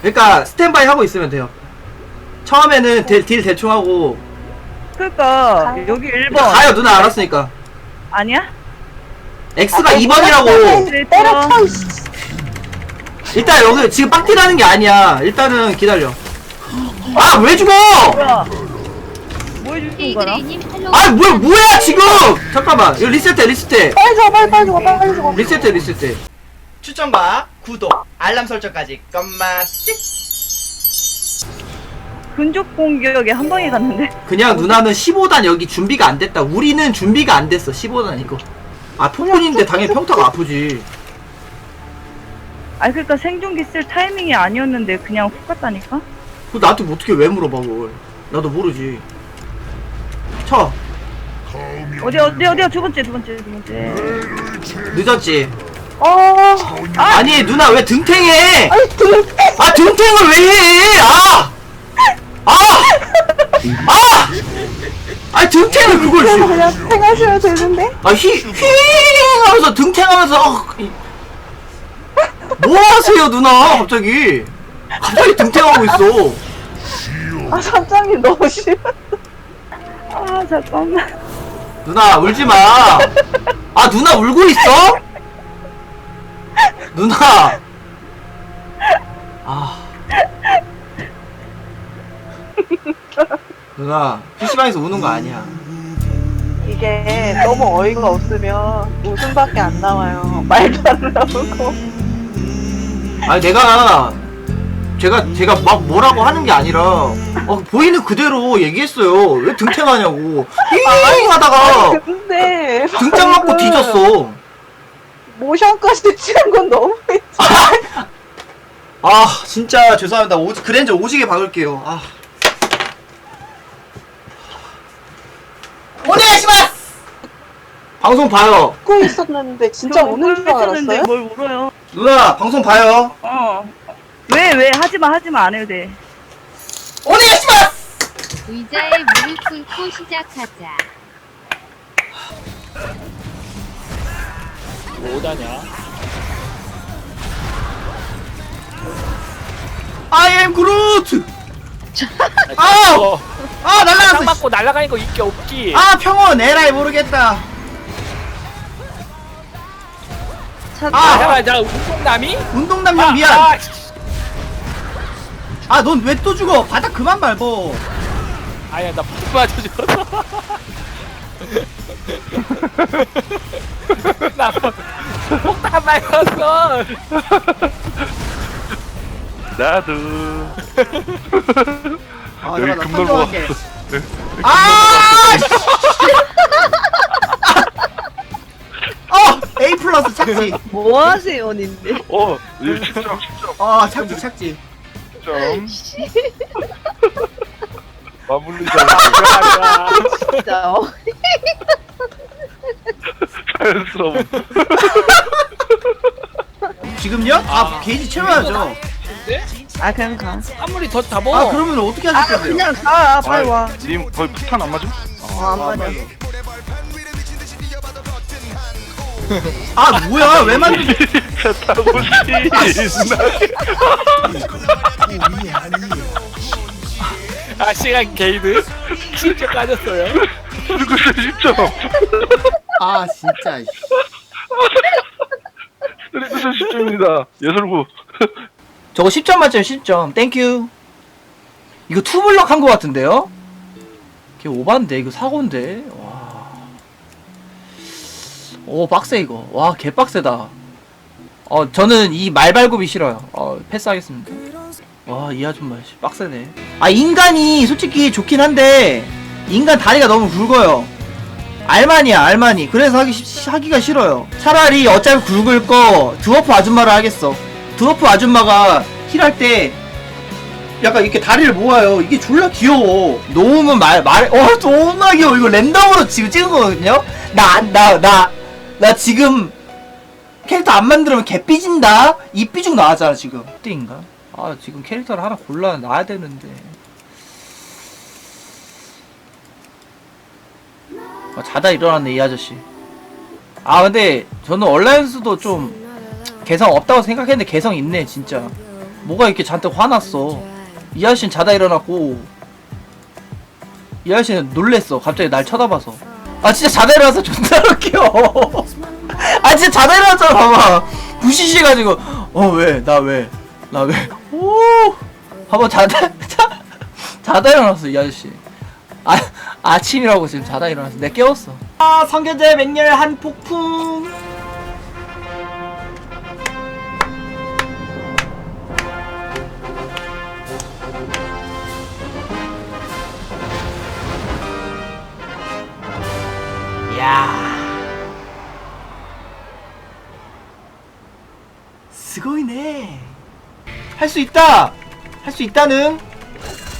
그러니까 스탠바이 하고 있으면 돼요. 처음에는 딜, 딜 대충 하고 그러니까 가요? 여기 1번 가요 누나 알았으니까. 아니야? X가 아, 2번이라고. 때려. 때려쳐 이씨. 일단 여기 지금 빡딜하는 게 아니야. 일단은 기다려. 아 왜 죽어? 뭐야? 뭐 해주는? 에이그레이님 팔로우 아 뭐야 뭐야 지금? 잠깐만 이거 리셋해 리셋해. 빨리 죽어 빨리 빨리 죽어 빨리 죽어 리셋해 리셋해. 추천과 구독, 알람 설정까지 껌맛지 근접 공격에 한 방에 갔는데 그냥 누나는 15단 여기 준비가 안 됐다. 우리는 준비가 안 됐어. 15단 이거. 아 폭군인데 당연히 평타가 아프지. 아 그러니까 생존기 쓸 타이밍이 아니었는데 그냥 훅 갔다니까? 그 나한테 뭐 어떻게 왜 물어봐 그걸. 나도 모르지. 쳐. 어디 어디 어디야 두 번째 두 번째 두 번째 늦었지. 어 아니 누나 왜 등탱해? 아니 등 아 등탱을 왜 해? 아! 아! 아! 아니 등탱을 그걸 그래서 지 그냥 생하시면 되는데 아 휘, 휘 하면서 등탱하면서 어, 이- 뭐 하세요 누나 갑자기 갑자기 등탱하고 있어 아 사장님 너무 싫어 아 잠깐만 누나 울지 마. 아 누나 울고 있어? 누나. 아. 누나 PC방에서 우는 거 아니야. 이게 너무 어이가 없으면 웃음밖에 안 나와요 말도 안 나오고 아니 내가 제가 제가 막 뭐라고 하는 게 아니라 어, 보이는 그대로 얘기했어요. 왜 등탱하냐고. 잉 하다가 근데 등짝 맞고 방금 뒤졌어. 모션까지 치는 건 너무 아 진짜 죄송합니다. 오, 그랜저 오지게 박을게요. 아. 오네가시마스. 방송 봐요. 웃고 있었는데 진짜 저 우는 줄 알았어요? 뭘 울어요 누나 방송 봐요. 어 왜 왜 하지마 하지마 안 해도 돼 오네가시마스. 의자에 무릎 꿇고 시작하자. 뭐다냐? I am Groot. 아! 아땅 날라갔어. 맞고 날아가는 거 있기 없기. 아 평온 에라이 모르겠다. 아, 아 잠깐, 자, 운동남이? 운동남녀 미안. 아, 씨. 아 넌 왜 또 죽어? 바닥 그만 밟어. 아니야, 나푹 맞아줬어. 나 폭탄 맞았어. 나도 아 여기 잠깐 나 금방 선정할게. 네. 아! 씨. 어 A 플러스 착지. 뭐 하세요 님들 어 10점 10점 어 착지 착지. 10점 마무리자 진짜 자연스러워 지금요? 아 게이지 채워야죠. 아 그냥 가 아무리 더 잡어. 아 그러면 어떻게 하실 건데요? 그냥 가 빨리 와님 거의 폭탄 안 맞음? 안 맞아 아 뭐야 왜 만들? 차 타고 신나게 아, 시간 게이드. 진짜 까졌어요. 누구세요 10점 아 진짜. 씨. 스트레스 10점입니다 예술부 저거 10점 만점 10점. 땡큐. 이거 투블럭 한 거 같은데요? 걔 오반데 이거 사고인데. 와. 오 빡세 이거. 와 개빡세다. 어 저는 이 말발굽이 싫어요. 어 패스하겠습니다. 와 이 아줌마 씨 빡세네. 아 인간이 솔직히 좋긴 한데 인간 다리가 너무 굵어요. 알만이야 알만이. 그래서 하기 시- 하기가 싫어요. 차라리 어차피 굵을 거 드워프 아줌마를 하겠어. 드워프 아줌마가 힐할 때 약간 이렇게 다리를 모아요. 이게 졸라 귀여워. 놓으면 말, 말, 어, 존나 귀여워. 이거 랜덤으로 지금 찍은 거거든요? 나, 나, 나, 나 지금 캐릭터 안 만들면 개 삐진다? 이 삐죽 나왔잖아, 지금. 띠인가? 아, 지금 캐릭터를 하나 골라 놔야 되는데. 아, 자다 일어났네, 이 아저씨. 아, 근데 저는 얼라이언스도 좀 개성 없다고 생각했는데 개성 있네, 진짜. 뭐가 이렇게 잔뜩 화났어. 이 아저씨는 자다 일어났고 이 아저씨는 놀랬어 갑자기 날 쳐다봐서. 아 진짜 자다 일어나서 존나 웃겨. 아 진짜 자다 일어났잖아 봐봐 부시시해가지고 어 왜? 나 왜? 나 왜? 오! 봐봐 자다 자, 자다 일어났어 이 아저씨. 아 아침이라고 지금 자다 일어났어 내 깨웠어 아 성견제 맹렬 한 폭풍 야. 스고이네. 할수 있다. 할 수 있다는.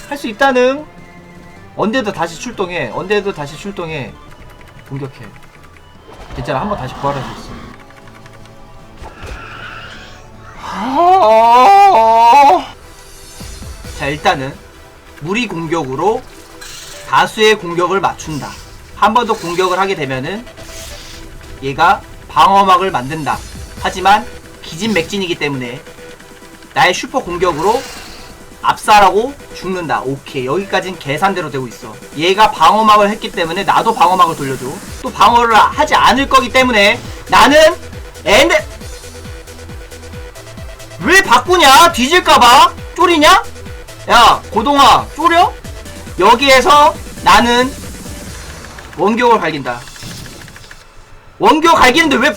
할 수 있다는. 언제도 다시 출동해. 언제도 다시 출동해. 공격해. 괜찮아. 한번 다시 부활할 수 있어. 자, 일단은 무리 공격으로 다수의 공격을 맞춘다. 한 번 더 공격을 하게 되면은 얘가 방어막을 만든다. 하지만 기진맥진이기 때문에 나의 슈퍼 공격으로 압살하고 죽는다. 오케이. 여기까진 계산대로 되고 있어. 얘가 방어막을 했기 때문에 나도 방어막을 돌려줘. 또 방어를 하지 않을 거기 때문에 나는 엔드 왜 바꾸냐? 뒤질까봐? 쫄이냐? 야, 고동아, 쫄여? 여기에서 나는 원격을 갈긴다. 원격 갈기는데 왜?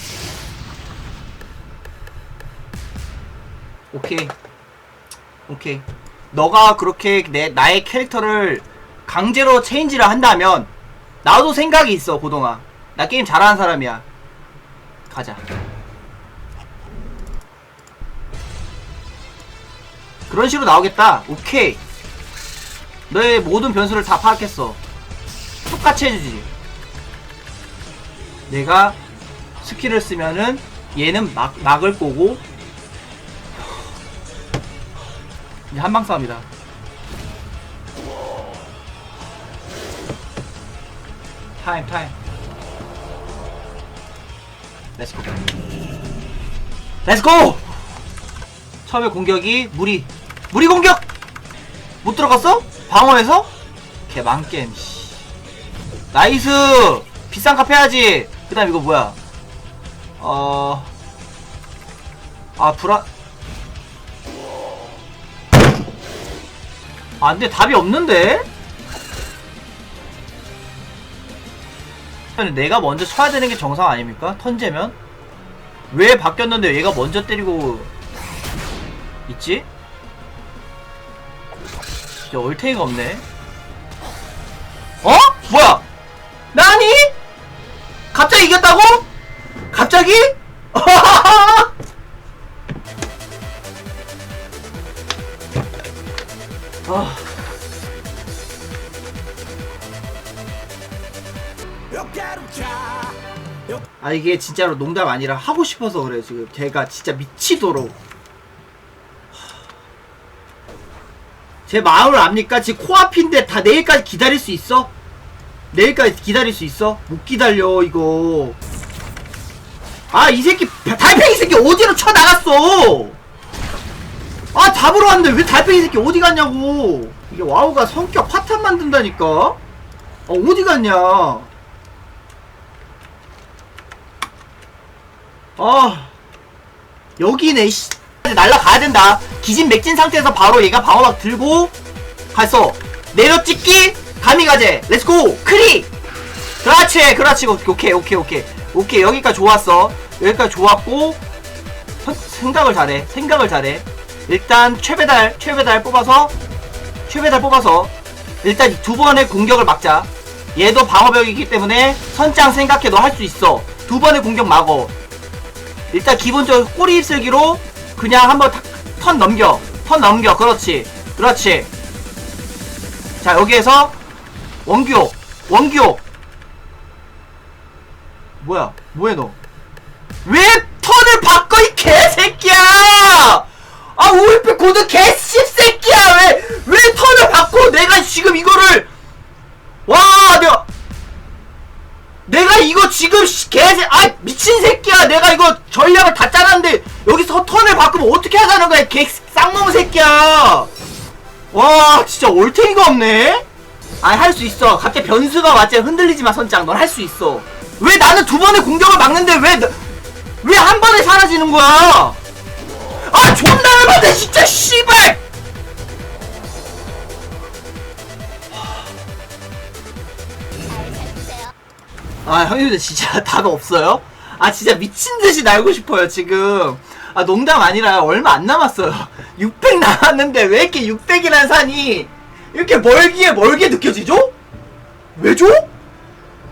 오케이, 오케이. 너가 그렇게 내 나의 캐릭터를 강제로 체인지를 한다면 나도 생각이 있어, 고동아. 나 게임 잘하는 사람이야. 가자. 그런 식으로 나오겠다. 오케이. 너의 모든 변수를 다 파악했어. 똑같이 해주지. 내가 스킬을 쓰면은 얘는 막, 막을 거고 이제 한방 싸움이다. 타임 타임. 렛츠고. 렛츠고! 처음에 공격이 무리. 무리 공격! 못 들어갔어? 방어해서? 개망겜 씨. 나이스 비싼 값 해야지 그 다음 이거 뭐야 어... 아 불안 아 근데 답이 없는데? 내가 먼저 쳐야 되는 게 정상 아닙니까? 턴제면? 왜 바뀌었는데 얘가 먼저 때리고 있지? 진짜 얼탱이가 없네 어? 뭐야? 나니? 갑자기 이겼다고? 갑자기? 아. 아 이게 진짜로 농담 아니라 하고 싶어서 그래 지금 제가 진짜 미치도록 제 마음을 압니까? 지금 코앞인데 다 내일까지 기다릴 수 있어? 내일까지 기다릴 수 있어? 못 기다려 이거 아 이 새끼 달팽이 새끼 어디로 쳐나갔어 아 잡으러 왔는데 왜 달팽이 새끼 어디 갔냐고. 이게 와우가 성격 파탄 만든다니까. 아 어디 갔냐. 아 여기네 씨. 날라가야 된다. 기진 맥진 상태에서 바로 얘가 방어막 들고 가서 내려찍기 가미가제 렛츠고 크리. 그렇지 그렇지. 오케이 오케이 오케이. 오케이 여기까지 좋았어. 여기까지 좋았고 선- 생각을 잘해. 생각을 잘해 일단 최배달 최배달 뽑아서 최배달 뽑아서 일단 두 번의 공격을 막자. 얘도 방어벽이기 때문에 선장 생각해 너 할 수 있어. 두 번의 공격 막어. 일단 기본적으로 꼬리 입슬기로 그냥 한번 탁- 턴 넘겨. 턴 넘겨. 그렇지. 그렇지. 자 여기에서 원규옥 원규옥 뭐야? 뭐해 너? 왜 턴을 바꿔 이 개새끼야 아 오일백 고드 개씹새끼야. 왜 왜 턴을 바꿔 내가 지금 이거를 와 내가 내가 이거 지금 씨, 개새 아 미친 새끼야. 내가 이거 전략을 다 짜놨는데 여기서 턴을 바꾸면 어떻게 하자는 거야 개 짱놈 새끼야. 와 진짜 올탱이가 없네. 아니 할수 있어. 갑자기 변수가 왔지. 흔들리지 마 선장. 넌 할 수 있어. 왜 나는 두 번의 공격을 막는데 왜 왜 한 번에 사라지는 거야? 아 열받네 진짜 씨발 아 형님들 진짜 답 없어요? 아 진짜 미친듯이 날고 싶어요 지금 아 농담 아니라 얼마 안 남았어요 600 남았는데 왜 이렇게 600이라는 산이 이렇게 멀기에 멀게 느껴지죠? 왜죠?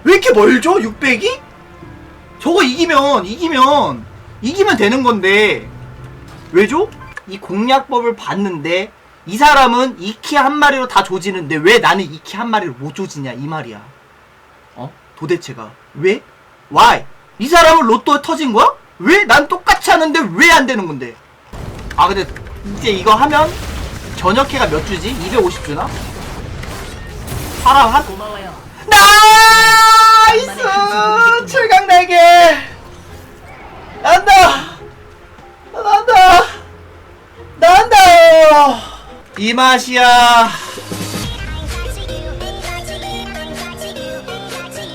왜 이렇게 멀죠? 600이? 저거 이기면 이기면 이기면 되는 건데 왜죠? 이 공략법을 봤는데 이 사람은 이키 한 마리로 다 조지는데 왜 나는 이키 한 마리로 못 조지냐 이 말이야 어? 도대체가 왜? Why? 이 사람은 로또 터진 거야? 왜? 난 똑같이 하는데 왜 안 되는 건데? 아 근데 이제 이거 하면 전역해가 몇 주지? 250주나? 사람 한. 나이스! 7강 4개! 난다! 난다! 난다! 이 맛이야.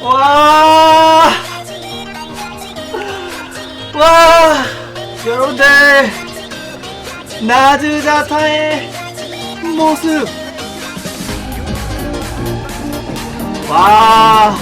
와! 와! 여러분들! 나즈자타의 모습! 와!